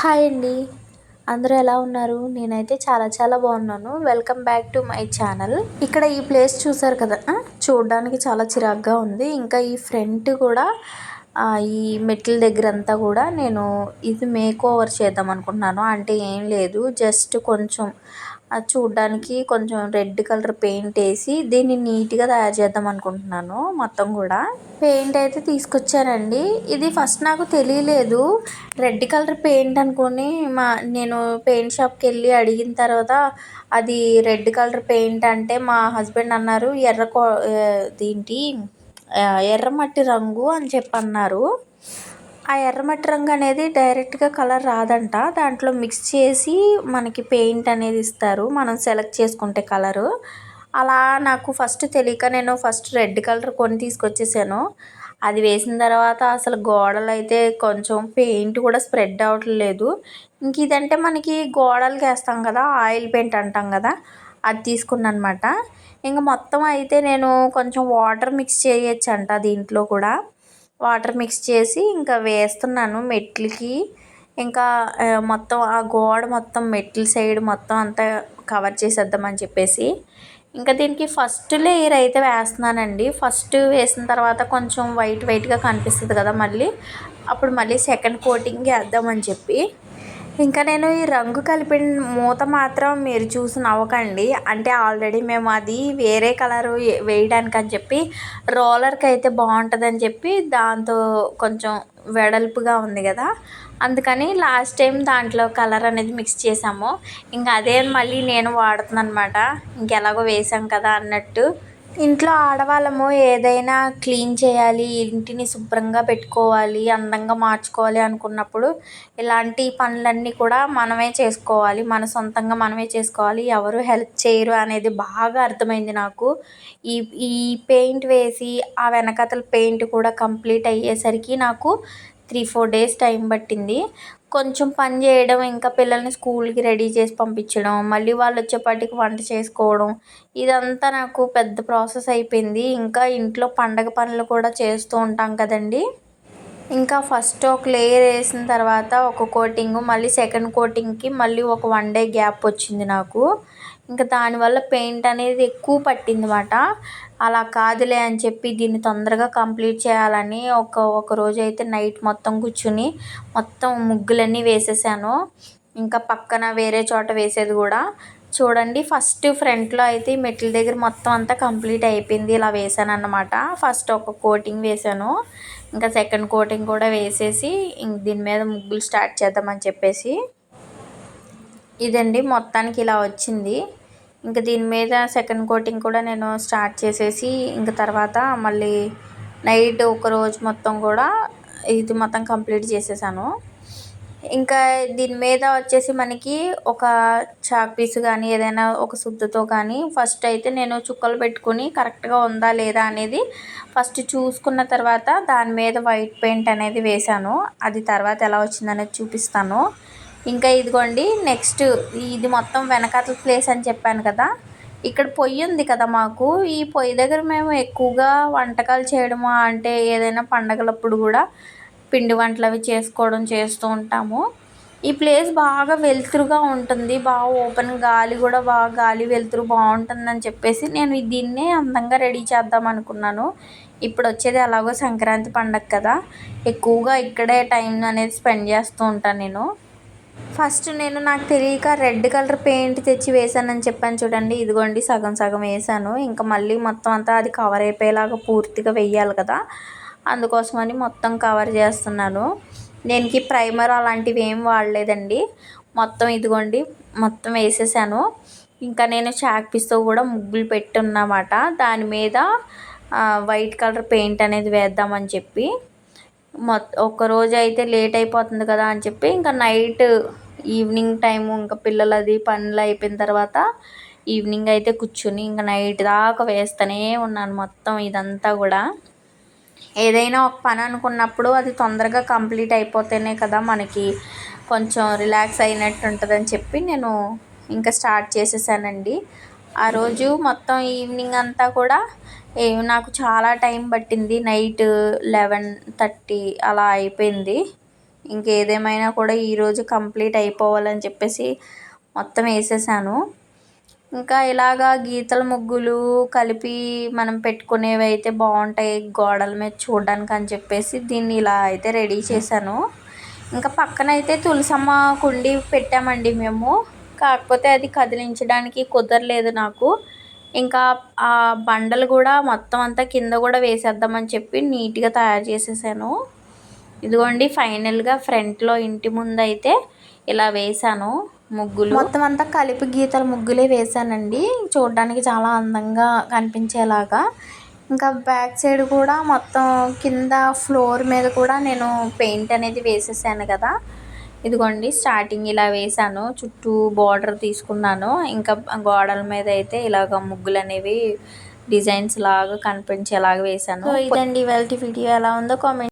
Hi అండి. అందరూ ఎలా ఉన్నారు? నేనైతే చాలా చాలా బాగున్నాను. Welcome back to my channel ఇక్కడ ఈ ప్లేస్ చూసారు కదా? చూడడానికి చాలా చిరాగ్గా ఉంది. ఇంకా ఈ ఫ్రంట్ కూడా ఈ మెట్ల దగ్గర అంతా కూడా నేను ఇది మేక్ ఓవర్ చేద్దాం అనుకుంటున్నాను. అంటే ఏం లేదు. జస్ట్ కొంచెం అది చూడ్డానికి కొంచెం రెడ్ కలర్ పెయింట్ వేసి దీన్ని నీట్గా తయారు చేద్దాం అనుకుంటున్నాను మొత్తం కూడా. పెయింట్ అయితే తీసుకొచ్చానండి. ఇది ఫస్ట్ నాకు తెలియలేదు. రెడ్ కలర్ పెయింట్ అనుకొని మా నేను పెయింట్ షాప్కి వెళ్ళి అడిగిన తర్వాత అది రెడ్ కలర్ పెయింట్ అంటే మా హస్బెండ్ అన్నారు ఎర్ర కో దీంటి ఎర్రమట్టి రంగు అని చెప్పి అన్నారు ఆ ఎర్రమట్టి రంగు అనేది డైరెక్ట్గా కలర్ రాదంట. దాంట్లో మిక్స్ చేసి మనకి పెయింట్ అనేది ఇస్తారు. మనం సెలెక్ట్ చేసుకుంటే కలరు. అలా నాకు ఫస్ట్ తెలియక నేను ఫస్ట్ రెడ్ కలర్ కొని తీసుకొచ్చేసాను. అది వేసిన తర్వాత అసలు గోడలు అయితే కొంచెం పెయింట్ కూడా స్ప్రెడ్ అవ్వట్లేదు. ఇంక ఇదంటే మనకి గోడలు వేస్తాం కదా ఆయిల్ పెయింట్ అంటాం కదా అది తీసుకున్నాను అనమాట ఇంకా మొత్తం అయితే నేను కొంచెం వాటర్ మిక్స్ చేయొచ్చు అంట దీంట్లో కూడా. వాటర్ మిక్స్ చేసి ఇంకా వేస్తున్నాను మెట్లకి. ఇంకా మొత్తం ఆ గోడ మొత్తం మెట్ల సైడ్ మొత్తం అంతా కవర్ చేసేద్దామని చెప్పేసి. ఇంకా దీనికి ఫస్ట్ లేయర్ అయితే వేస్తున్నానండి. ఫస్ట్ వేసిన తర్వాత కొంచెం వైట్ వైట్గా కనిపిస్తుంది కదా మళ్ళీ. అప్పుడు మళ్ళీ సెకండ్ కోటింగ్ వేద్దామని చెప్పి. ఇంకా నేను ఈ రంగు కలిపిన మూత మాత్రం మీరు చూసి నవ్వకండి. అంటే ఆల్రెడీ మేము అది వేరే కలరు వేయడానికి అని చెప్పి రోలర్కి అయితే బాగుంటుందని చెప్పి దాంతో కొంచెం వెడల్పుగా ఉంది కదా. అందుకని లాస్ట్ టైం దాంట్లో కలర్ అనేది మిక్స్ చేసాము. ఇంకా అదే మళ్ళీ నేను వాడుతున్నాను అనమాట ఇంకెలాగో వేసాం కదా అన్నట్టు. ఇంట్లో ఆడవాళ్ళము ఏదైనా క్లీన్ చేయాలి ఇంటిని శుభ్రంగా పెట్టుకోవాలి అందంగా మార్చుకోవాలి అనుకున్నప్పుడు ఇలాంటి పనులన్నీ కూడా మనమే చేసుకోవాలి. మన సొంతంగా మనమే చేసుకోవాలి. ఎవరు హెల్ప్ చేయరు అనేది బాగా అర్థమైంది నాకు. ఈ ఈ పెయింట్ వేసి ఆ వెనకతల పెయింట్ కూడా కంప్లీట్ అయ్యేసరికి నాకు త్రీ ఫోర్ డేస్ టైం పట్టింది. కొంచెం పని చేయడం ఇంకా పిల్లల్ని స్కూల్కి రెడీ చేసి పంపించడం మళ్ళీ వాళ్ళు వచ్చేపాటికి వంట చేసుకోవడం ఇదంతా నాకు పెద్ద ప్రాసెస్ అయిపోయింది. ఇంకా ఇంట్లో పండగ పనులు కూడా చేస్తూ ఉంటాం కదండి. ఇంకా ఫస్ట్ ఒక లేయర్ వేసిన తర్వాత ఒక కోటింగ్ మళ్ళీ సెకండ్ కోటింగ్కి మళ్ళీ ఒక వన్ డే గ్యాప్ వచ్చింది నాకు. ఇంకా దానివల్ల పెయింట్ అనేది ఎక్కువ పట్టింది అన్నమాట అలా కాదులే అని చెప్పి దీన్ని తొందరగా కంప్లీట్ చేయాలని ఒక ఒక రోజు అయితే నైట్ మొత్తం కూర్చుని మొత్తం ముగ్గులన్నీ వేసేసాను. ఇంకా పక్కన వేరే చోట వేసేది కూడా. చూడండి ఫస్ట్ ఫ్రంట్లో అయితే మెట్ల దగ్గర మొత్తం అంతా కంప్లీట్ అయిపోయింది. ఇలా వేసాను అన్నమాట ఫస్ట్ ఒక కోటింగ్ వేసాను. ఇంకా సెకండ్ కోటింగ్ కూడా వేసేసి ఇంక దీని మీద ముగ్గులు స్టార్ట్ చేద్దామని చెప్పేసి ఇదండి మొత్తానికి ఇలా వచ్చింది. ఇంకా దీని మీద సెకండ్ కోటింగ్ కూడా నేను స్టార్ట్ చేసేసి ఇంక తర్వాత మళ్ళీ నైట్ ఒక రోజు మొత్తం కూడా ఇది మొత్తం కంప్లీట్ చేసేసాను. ఇంకా దీని మీద వచ్చేసి మనకి ఒక చాక్ పీస్ కానీ ఏదైనా ఒక శుద్ధితో కానీ ఫస్ట్ అయితే నేను చుక్కలు పెట్టుకుని కరెక్ట్గా ఉందా లేదా అనేది ఫస్ట్ చూసుకున్న తర్వాత దాని మీద వైట్ పెయింట్ అనేది వేశాను. అది తర్వాత ఎలా వచ్చిందనేది చూపిస్తాను. ఇంకా ఇదిగోండి నెక్స్ట్ ఇది మొత్తం వెనకాతల ప్లేస్ అని చెప్పాను కదా. ఇక్కడ పొయ్యి ఉంది కదా మాకు. ఈ పొయ్యి దగ్గర మేము ఎక్కువగా వంటకాలు చేయడము అంటే ఏదైనా పండగలప్పుడు కూడా పిండి వంటలు అవి చేసుకోవడం చేస్తూ ఉంటాము. ఈ ప్లేస్ బాగా వెలుతురుగా ఉంటుంది. బాగా ఓపెన్ గాలి కూడా బాగా గాలి వెలుతురు బాగుంటుందని చెప్పేసి నేను దీన్నే అందంగా రెడీ చేద్దాం అనుకున్నాను. ఇప్పుడు వచ్చేది ఎలాగో సంక్రాంతి పండగ కదా. ఎక్కువగా ఇక్కడే టైం అనేది స్పెండ్ చేస్తూ ఉంటాను నేను. ఫస్ట్ నేను నాకు తెలియక రెడ్ కలర్ పెయింట్ తెచ్చి వేసానని చెప్పాను చూడండి. ఇదిగోండి సగం సగం వేసాను ఇంకా మళ్ళీ మొత్తం అంతా అది కవర్ అయిపోయేలాగా పూర్తిగా వెయ్యాలి కదా. అందుకోసమని మొత్తం కవర్ చేస్తున్నాను. దీనికి ప్రైమర్ అలాంటివి ఏం వాడలేదండి. మొత్తం ఇదిగోండి మొత్తం వేసేసాను. ఇంకా నేను చాక్ పీస్తో కూడా ముగ్గులు పెట్టున్నమాట. దాని మీద వైట్ కలర్ పెయింట్ అనేది వేద్దామని చెప్పి. మొత్తం ఒక రోజు అయితే లేట్ అయిపోతుంది కదా అని చెప్పి ఇంకా నైట్ ఈవినింగ్ టైము ఇంకా పిల్లలది పనులు అయిపోయిన తర్వాత ఈవినింగ్ అయితే కూర్చుని ఇంకా నైట్ దాకా వేస్తూనే ఉన్నాను మొత్తం ఇదంతా కూడా. ఏదైనా ఒక పని అనుకున్నప్పుడు అది తొందరగా కంప్లీట్ అయిపోతేనే కదా మనకి కొంచెం రిలాక్స్ అయినట్టు ఉంటుందని చెప్పి నేను ఇంకా స్టార్ట్ చేసేసానండి. ఆ రోజు మొత్తం ఈవినింగ్ అంతా కూడా ఏ నాకు చాలా టైం పట్టింది. నైట్ లెవెన్ థర్టీ అలా అయిపోయింది. ఇంకేదేమైనా కూడా ఈరోజు కంప్లీట్ అయిపోవాలని చెప్పేసి మొత్తం వేసేసాను. ఇంకా ఇలాగా గీతల ముగ్గులు కలిపి మనం పెట్టుకునేవి అయితే బాగుంటాయి గోడల మీద చూడడానికి అని చెప్పేసి దీన్ని ఇలా అయితే రెడీ చేశాను. ఇంకా పక్కన అయితే తులసమ్మ కుండి పెట్టామండి మేము. కాకపోతే అది కదిలించడానికి కుదరలేదు నాకు. ఇంకా ఆ బండలు కూడా మొత్తం అంతా కింద కూడా వేసేద్దామని చెప్పి నీట్గా తయారు చేసేసాను. ఇదిగోండి ఫైనల్గా ఫ్రంట్లో ఇంటి ముందు అయితే ఇలా వేసాను ముగ్గులు. మొత్తం అంతా కలిపి గీతల ముగ్గులే వేసానండి చూడడానికి చాలా అందంగా కనిపించేలాగా. ఇంకా బ్యాక్ సైడ్ కూడా మొత్తం కింద ఫ్లోర్ మీద కూడా నేను పెయింట్ అనేది వేసేసాను కదా. ఇదిగోండి స్టార్టింగ్ ఇలా వేసాను చుట్టూ బార్డర్ తీసుకున్నాను. ఇంకా గోడల మీద అయితే ఇలాగ ముగ్గులు అనేవి డిజైన్స్ లాగా కనిపించేలాగా వేసాను ఇదండి ఇవాళ వీడియో ఎలా ఉందో కామెంట్